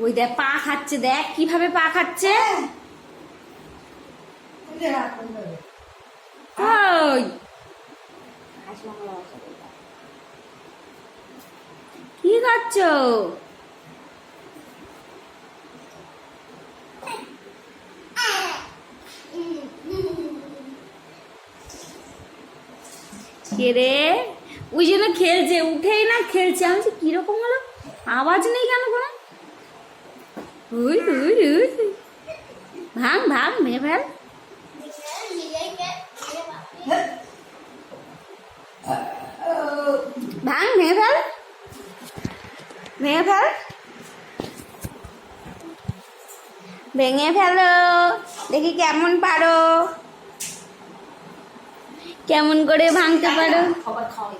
ওই দেখ, পা খাচ্ছে, দেখ কীভাবে পা খাচ্ছে। কি খাচ্ছ? রে? ওই জন্য খেলছে, উঠেই না খেলছে। আমি কীরকম হলো? আওয়াজ নেই কেন কোনো? উই উই উই ভাঙ ভাঙ ভে ফেল ভাঙ ভেঙে ফেল ভেঙে ফেল ভেঙে ফেলো দেখি কেমন পারো কেমন করে ভাঙতে পারো খাবার খাওয়াই